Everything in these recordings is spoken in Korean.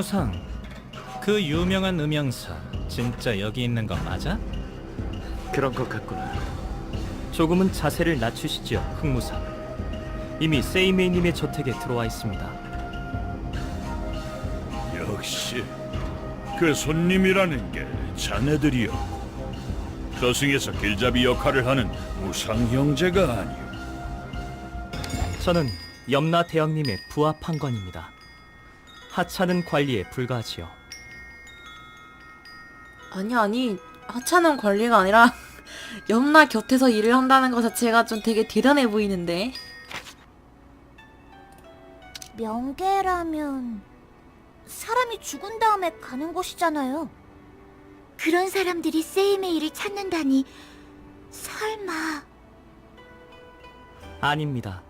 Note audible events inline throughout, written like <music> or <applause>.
흑무상, 그 유명한 음영사 진짜 여기 있는 거 맞아? 그런 것 같구나. 조금은 자세를 낮추시지요, 흑무사. 이미 세이메이님의 저택에 들어와 있습니다. 역시 그 손님이라는 게 자네들이었고 저승에서 길잡이 역할을 하는 무상 형제가 아니오. 저는 염라 대왕님의 부하 판관입니다. 하찮은 관리에 불과하지요. 아니 아니 하찮은 관리가 아니라 <laughs> 염라 곁에서 일을 한다는 것 자체가 좀 되게 대단해 보이는데 명계라면 사람이 죽은 다음에 가는 곳이잖아요. 그런 사람들이 세이메이를 찾는다니 설마 아닙니다.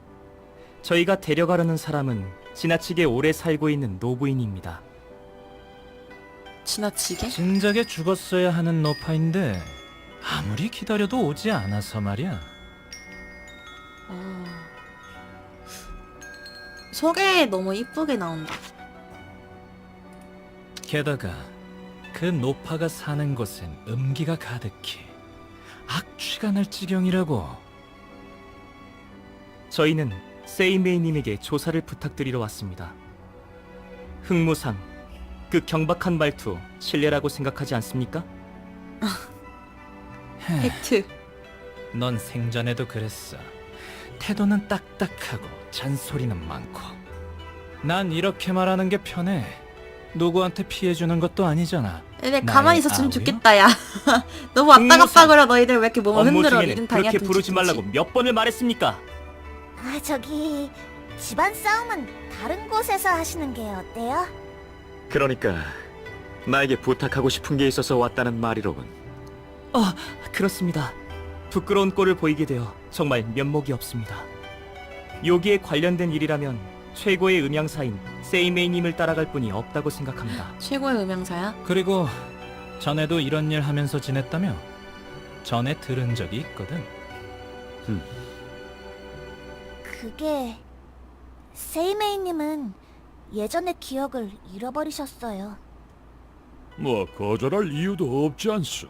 저희가 데려가려는 사람은 지나치게 오래 살고 있는 노부인입니다. 지나치게 진작에 죽었어야 하는 노파인데 아무리 기다려도 오지 않아서 말이야. 어... 소개 너무 이쁘게 나온다 게다가 그 노파가 사는 곳엔 음기가 가득히 악취가 날 지경이라고. 저희는 세이메이님에게 조사를 부탁드리러 왔습니다. 흑무상, 그 경박한 말투 신뢰라고 생각하지 않습니까? 팩트 넌 생전에도 그랬어. 태도는 딱딱하고 잔소리는 많고. 난 이렇게 말하는 게 편해. 누구한테 피해 주는 것도 아니잖아. 나의 가만히 있었으면 아우요? 좋겠다 야 <laughs> 너무 왔다 갔다. 거려 너희들 왜 이렇게 몸을 업무 흔들어 중에는 이런 그렇게 부르지 말라고 몇 번을 말했습니까? 아 저기 집안 싸움은 다른 곳에서 하시는 게 어때요? 그러니까 나에게 부탁하고 싶은 게 있어서 왔다는 말이로군. 아, 그렇습니다. 부끄러운 꼴을 보이게 되어 정말 면목이 없습니다. 여기에 관련된 일이라면 최고의 음향사인 세이메이님을 따라갈 분이 없다고 생각합니다. 최고의 음향사야 그리고 전에도 이런 일 하면서 지냈다며? 전에 들은 적이 있거든. 그게 세이메이님은 예전의 기억을 잃어버리셨어요. 뭐 거절할 이유도 없지 않소.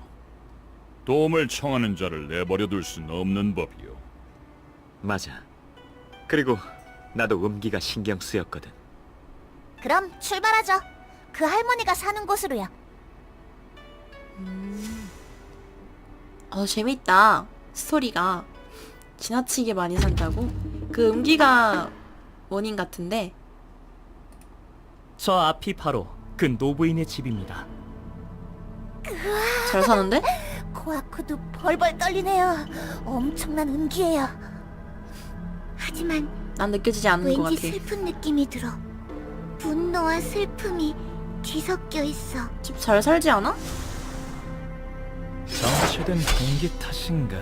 도움을 청하는 자를 내버려 둘 수는 없는 법이오. 맞아. 그리고 나도 음기가 신경 쓰였거든. 그럼 출발하죠. 그 할머니가 사는 곳으로요. 어 재밌다 스토리가 지나치게 많이 산다고? 그 음기가 원인 같은데 저 앞이 바로 그 노부인의 집입니다. 잘 사는데? 코아코도 벌벌 떨리네요. 엄청난 운기예요. 하지만 난 느껴지지 않는 것 왠지 같아 슬픈 느낌이 들어. 분노와 슬픔이 뒤섞여 있어. 집 잘 살지 않아? 정체된 공기 탓인가.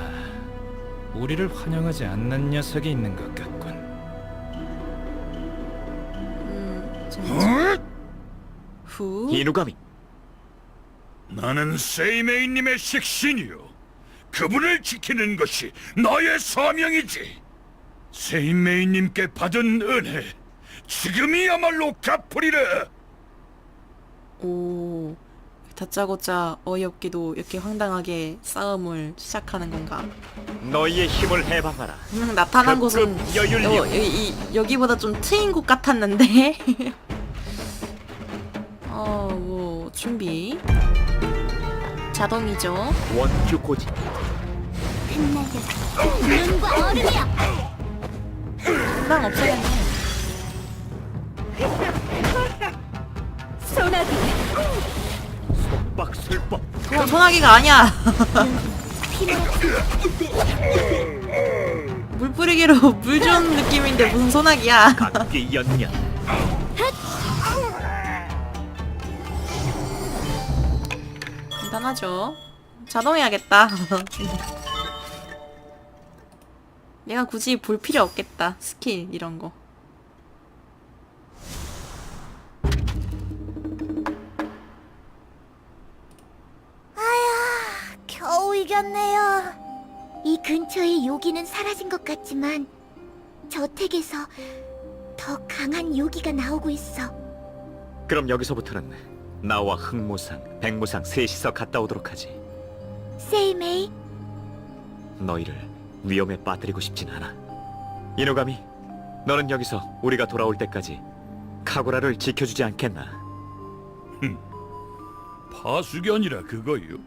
우리를 환영하지 않는 녀석이 있는 것 같군. 음후 이누가미. 나는 세이메이님의 식신이요. 그분을 지키는 것이 나의 사명이지. 세이메이님께 받은 은혜, 지금이야말로 갚으리라. 오 다짜고짜 어이없게도 이렇게 황당하게 싸움을 시작하는 건가? 너희의 힘을 해방하라. 음, 나타난 급급 곳은 여율령. 여, 이, 이, 여기보다 좀 트인 곳 같았는데 <laughs> 어 뭐 준비 자동이죠 원주 고지. 흩날려 눈과 얼음이야. 금방 없애겠네 소나기 속박술법. 그건 소나기가 아니야. <laughs> 물 뿌리기로 <laughs> 물준 느낌인데 무슨 소나기야. 각기 연년. 간단하죠. 자동해야겠다. <laughs> 내가 굳이 볼 필요 없겠다. 스킬 이런 거 이겼네요. 이 근처에 요기는 사라진 것 같지만 저택에서 더 강한 요기가 나오고 있어. 그럼 여기서부터는 나와 흑무상, 백무상 셋이서 갔다 오도록 하지. 세이메이, 너희를 위험에 빠뜨리고 싶진 않아. 이노가미, 너는 여기서 우리가 돌아올 때까지 카구라를 지켜주지 않겠나? 파수견이라 그거요.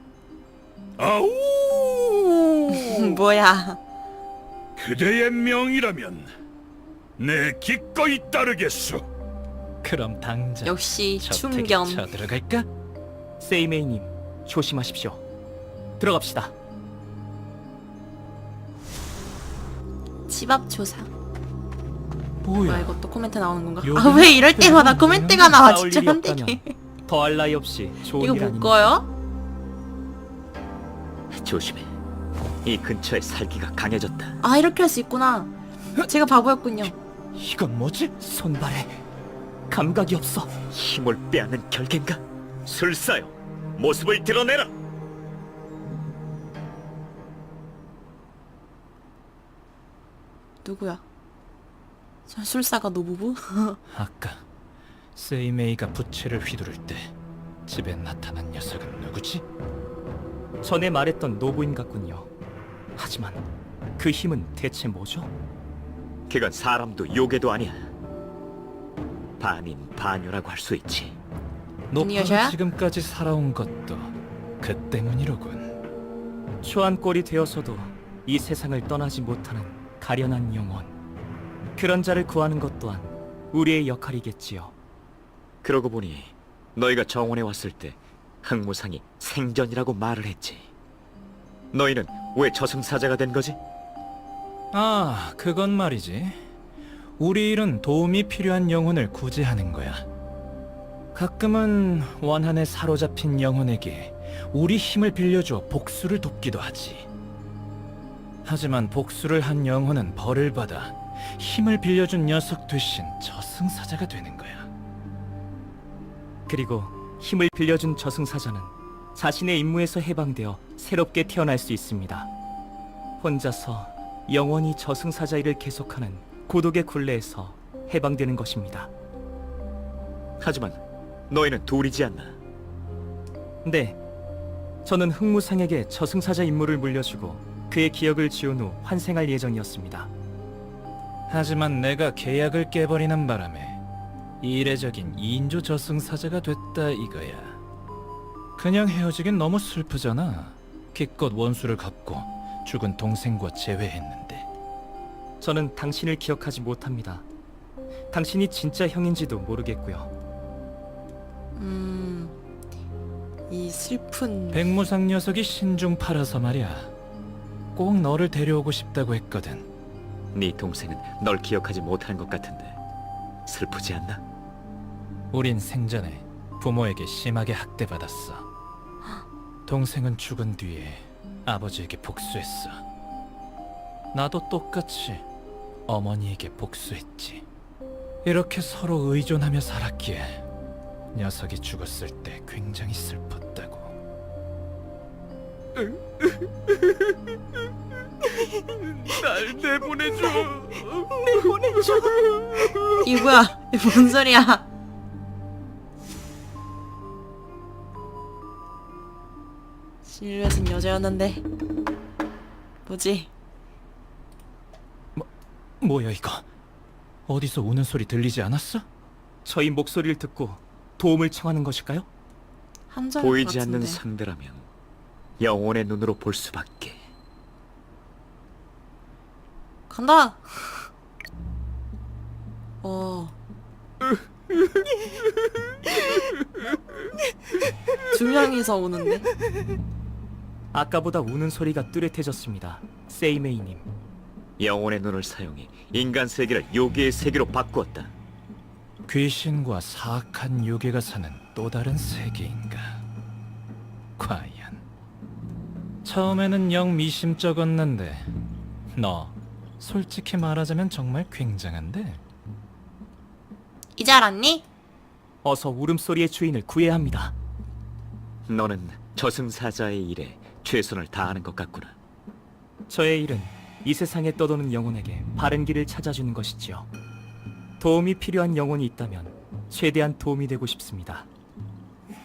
아우! <laughs> 뭐야? 그대의 명이라면 내 기꺼이 따르겠소. 그럼 당장 역시 저택에 충견. 쳐들어갈까? 세이메이님, 조심하십시오. 들어갑시다. 집앞 조사. 뭐야 뭐야? 이거 또 코멘트 나오는 건가? 여기는 아왜 이럴 때마다 코멘트가 나와 진짜 일이 현대기. 없다면 더할 나위 없이 좋은 이거 일못 아닙니까? 조심해. 이 근처에 살기가 강해졌다. 아 이렇게 할 수 있구나. 제가 바보였군요. 이건 뭐지? 손발에 감각이 없어. 힘을 빼앗는 결계인가? 술사여, 모습을 드러내라. 누구야? 전술사가 노부부? <laughs> 아까 세이메이가 부채를 휘두를 때 집에 나타난 녀석은 누구지? 전에 말했던 노부인 같군요. 하지만 그 힘은 대체 뭐죠? 그건 사람도 요괴도 아니야. 반인 반유라고 할 수 있지. 노파가? 지금까지 살아온 것도 그 때문이로군. 초안꼴이 되어서도 이 세상을 떠나지 못하는 가련한 영혼. 그런 자를 구하는 것 또한 우리의 역할이겠지요. 그러고 보니 너희가 정원에 왔을 때 흑무상이 생전이라고 말을 했지. 너희는 왜 저승사자가 된 거지? 아, 그건 말이지. 우리 일은 도움이 필요한 영혼을 구제하는 거야. 가끔은 원한에 사로잡힌 영혼에게 우리 힘을 빌려줘 복수를 돕기도 하지. 하지만 복수를 한 영혼은 벌을 받아 힘을 빌려준 녀석 대신 저승사자가 되는 거야. 그리고 힘을 빌려준 저승사자는 자신의 임무에서 해방되어 새롭게 태어날 수 있습니다. 혼자서 영원히 저승사자 일을 계속하는 고독의 굴레에서 해방되는 것입니다. 하지만 너희는 둘이지 않나? 네, 저는 흑무상에게 저승사자 임무를 물려주고 그의 기억을 지운 후 환생할 예정이었습니다. 하지만 내가 계약을 깨버리는 바람에 이례적인 2인조 저승사자가 됐다 이거야. 그냥 헤어지긴 너무 슬프잖아. 기껏 원수를 갚고 죽은 동생과 재회했는데. 저는 당신을 기억하지 못합니다. 당신이 진짜 형인지도 모르겠고요. 음, 이 슬픈 백무상 녀석이 신중 팔아서 말이야. 꼭 너를 데려오고 싶다고 했거든. 네 동생은 널 기억하지 못하는 것 같은데 슬프지 않나? 우린 생전에 부모에게 심하게 학대받았어. 동생은 죽은 뒤에 아버지에게 복수했어. 나도 똑같이 어머니에게 복수했지. 이렇게 서로 의존하며 살았기에 녀석이 죽었을 때 굉장히 슬펐다고. 날 내보내줘. 이 뭐야? 이뭔 소리야? 실루엣은 여자였는데 뭐지? 뭐야 이거? 어디서 우는 소리 들리지 않았어? 저희 목소리를 듣고 도움을 청하는 것일까요? 함정 보이지 않는 같은데. 상대라면 영혼의 눈으로 볼 수밖에. 간다. <laughs> 어. <laughs> 두 명이서 오는데. 아까보다 우는 소리가 뚜렷해졌습니다. 세이메이님. 영혼의 눈을 사용해 인간 세계를 요괴의 세계로 바꾸었다. 귀신과 사악한 요괴가 사는 또 다른 세계인가? 과연 처음에는 영 미심쩍었는데 너 솔직히 말하자면 정말 굉장한데 이제 알았니? 어서 울음소리의 주인을 구해야 합니다. 너는 저승사자의 일에 최선을 다하는 것 같구나. 저의 일은 이 세상에 떠도는 영혼에게 바른 길을 찾아주는 것이지요. 도움이 필요한 영혼이 있다면 최대한 도움이 되고 싶습니다.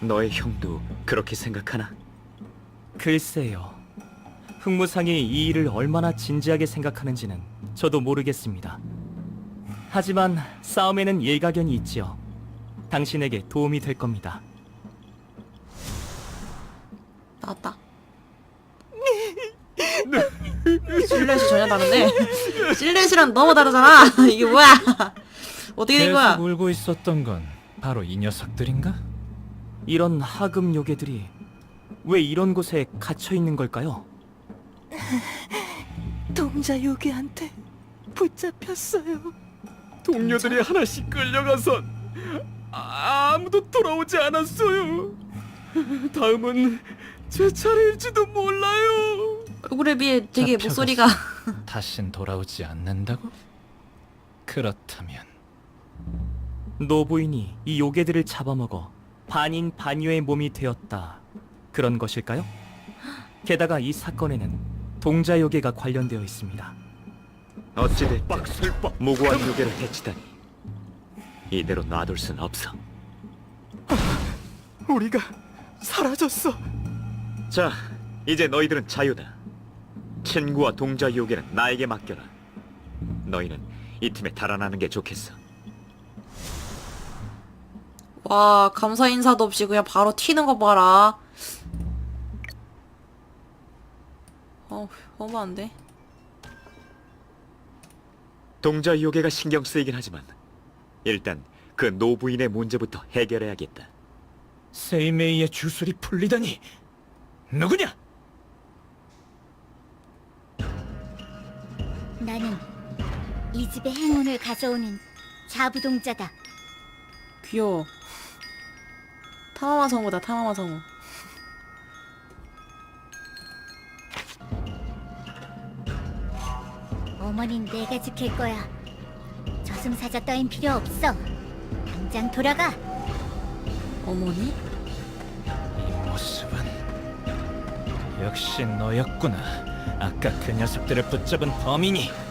너의 형도 그렇게 생각하나? 글쎄요. 흑무상이 이 일을 얼마나 진지하게 생각하는지는 저도 모르겠습니다. 하지만 싸움에는 일가견이 있지요. 당신에게 도움이 될 겁니다. 나왔다. 실렛이 전혀 다른데? 실렛이랑 너무 다르잖아. <laughs> 이게 뭐야? 어떻게 된 거야? 계속 울고 있었던 건 바로 이 녀석들인가? 이런 하급 요괴들이 왜 이런 곳에 갇혀 있는 걸까요? <laughs> 동자 요괴한테 붙잡혔어요. 동료들이 하나씩 끌려가서 아무도 돌아오지 않았어요. 다음은 제 차례일지도 몰라요. 얼굴에 비해 되게 잡혀갔어. 목소리가 <laughs> 다신 돌아오지 않는다고? 그렇다면 노부인이 이 요괴들을 잡아먹어 반인 반유의 몸이 되었다. 그런 것일까요? 게다가 이 사건에는 동자 요괴가 관련되어 있습니다. 어찌됐든 무고한 요괴를 해치다니 이대로 놔둘 순 없어. 우리가 사라졌어. 자, 이제 너희들은 자유다. 친구와 동자 요괴는 나에게 맡겨라. 너희는 이 팀에 달아나는 게 좋겠어. 와 감사 인사도 없이 그냥 바로 튀는 거 봐라. 어 너무한데. 동자 요괴가 신경 쓰이긴 하지만 일단 그 노부인의 문제부터 해결해야겠다. 세이메이의 주술이 풀리다니 누구냐? 집의 행운을 가져오는 자부동자다. 귀여워. 타마마 성우다 타마마 성우. 어머닌 내가 지킬 거야. 저승사자 따윈 필요 없어. 당장 돌아가. 어머니? 이 모습은 역시 너였구나. 아까 그 녀석들을 붙잡은 범인이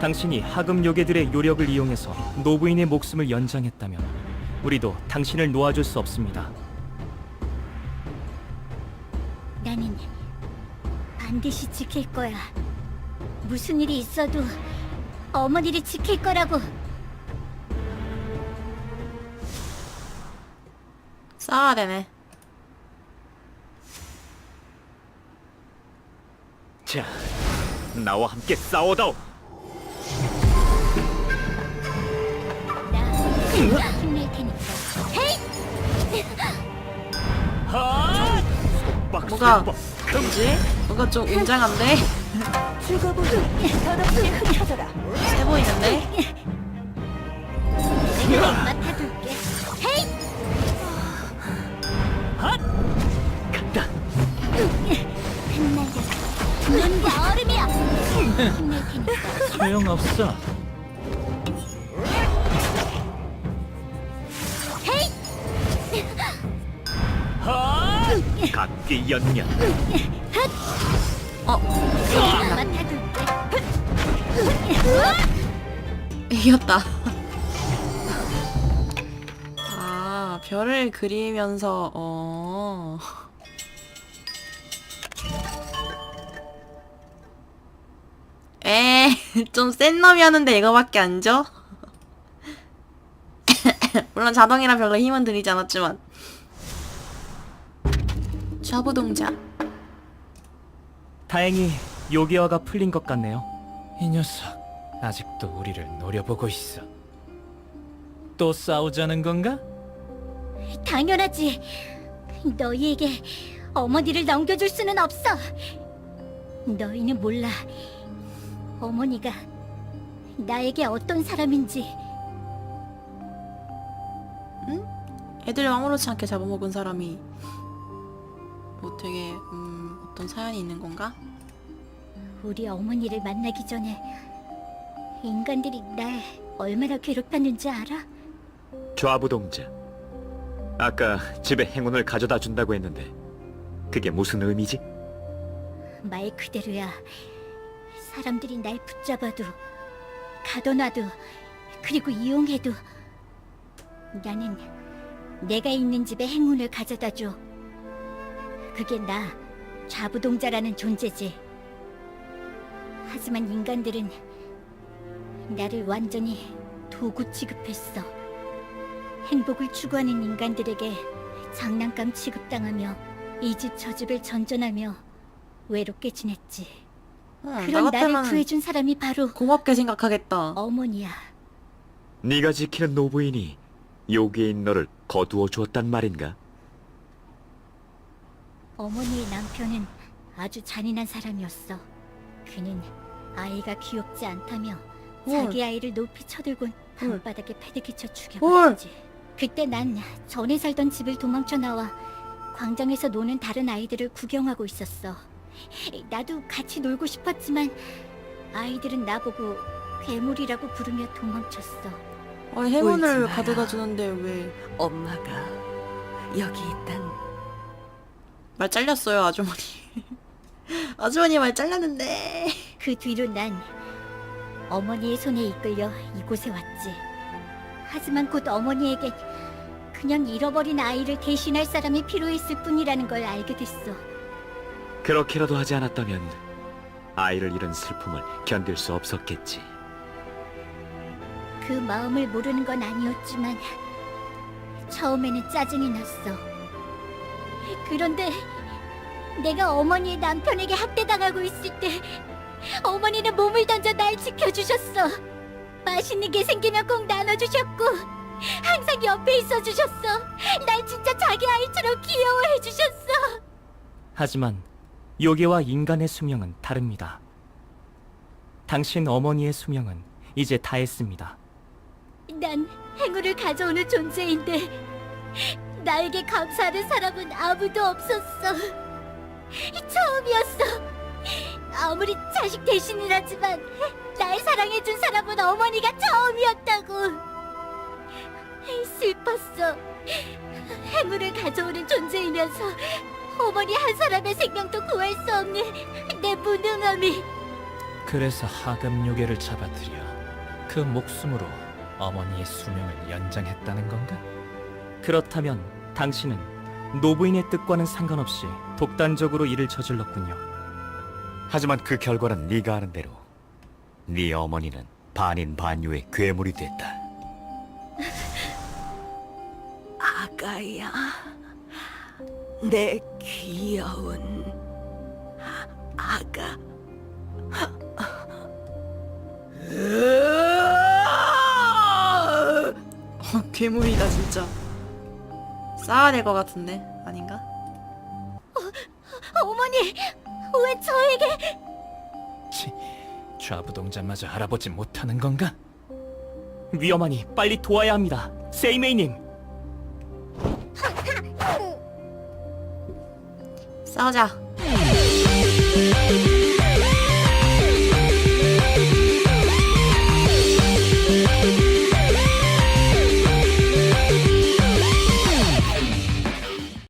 당신이 하급 요괴들의 요력을 이용해서 노부인의 목숨을 연장했다면 우리도 당신을 놓아줄 수 없습니다. 나는 반드시 지킬 거야. 무슨 일이 있어도 어머니를 지킬 거라고. 싸워야 되네. 자, 나와 함께 싸워다오. 힘낼 테니까. 헤이! 뭐가 뭐지? 뭔가 좀 웅장한데? 죽어보니 더럽게 흩어져라. 세 보이는데? 내가 맡아둘게. 헤이! 간다. 흩날려라. 눈과 얼음이야. 힘낼 테니까. 소용없어. 각기 연년. 어. 이겼다. 아 별을 그리면서 어. 에, 좀센 놈이 하는데 이거밖에 안 줘? <laughs> 물론 자동이라 별로 힘은 들이지 않았지만. 좌부동자. 다행히 요괴화가 풀린 것 같네요. 이 녀석 아직도 우리를 노려보고 있어. 또 싸우자는 건가? 당연하지. 너희에게 어머니를 넘겨줄 수는 없어. 너희는 몰라. 어머니가 나에게 어떤 사람인지. 애들 아무렇지 않게 잡아먹은 사람이 뭐 되게 음 어떤 사연이 있는 건가? 우리 어머니를 만나기 전에 인간들이 날 얼마나 괴롭혔는지 알아? 좌부동자. 아까 집에 행운을 가져다 준다고 했는데 그게 무슨 의미지? 말 그대로야. 사람들이 날 붙잡아도 가둬놔도 그리고 이용해도 나는 내가 있는 집에 행운을 가져다 줘. 그게 나, 좌부동자라는 존재지. 하지만 인간들은 나를 완전히 도구 취급했어. 행복을 추구하는 인간들에게 장난감 취급당하며 이 집 저 집을 전전하며 외롭게 지냈지. 응, 나 그런 나를 같으면 구해준 사람이 바로 고맙게 생각하겠다. 어머니야. 네가 지키는 노부인이 요괴인 너를 거두어 주었단 말인가? 어머니의 남편은 아주 잔인한 사람이었어. 그는 아이가 귀엽지 않다며 헐. 자기 아이를 높이 쳐들곤 헐. 방바닥에 패드기쳐 헐. 죽여버렸지. 그때 난 전에 살던 집을 도망쳐 나와 광장에서 노는 다른 아이들을 구경하고 있었어. 나도 같이 놀고 싶었지만 아이들은 나보고 괴물이라고 부르며 도망쳤어. 아, 행운을. 가져다 주는데 왜말 엄마가 여기 있단 잘렸어요, 아주머니. <laughs> 아주머니 말 잘렸는데. 그 뒤로 난 어머니의 손에 이끌려 이곳에 왔지. 하지만 곧 어머니에겐 그냥 잃어버린 아이를 대신할 사람이 필요했을 뿐이라는 걸 알게 됐어. 그렇게라도 하지 않았다면 아이를 잃은 슬픔을 견딜 수 없었겠지. 그 마음을 모르는 건 아니었지만 처음에는 짜증이 났어. 그런데 내가 어머니의 남편에게 학대당하고 있을 때 어머니는 몸을 던져 날 지켜주셨어. 맛있는 게 생기면 꼭 나눠주셨고 항상 옆에 있어주셨어. 날 진짜 자기 아이처럼 귀여워해주셨어. 하지만 요괴와 인간의 수명은 다릅니다. 당신 어머니의 수명은 이제 다했습니다. 난 행운을 가져오는 존재인데 나에게 감사하는 사람은 아무도 없었어. 처음이었어. 아무리 자식 대신이라지만 날 사랑해준 사람은 어머니가 처음이었다고. 슬펐어. 행운을 가져오는 존재이면서 어머니 한 사람의 생명도 구할 수 없는 내 무능함이. 그래서 하급 요괴를 잡아들여 그 목숨으로 어머니의 수명을 연장했다는 건가? 그렇다면 당신은 노부인의 뜻과는 상관없이 독단적으로 일을 저질렀군요. 하지만 그 결과는 네가 아는 대로 네 어머니는 반인 반유의 괴물이 됐다. <laughs> 아가야 내 귀여운 아가 어, 괴물이다 진짜. 싸야 될 것 같은데 아닌가? 어머니, 왜 저에게 치, 좌부동자마저 알아보지 못하는 건가? 위험하니 빨리 도와야 합니다. 세이메이님. 싸우자.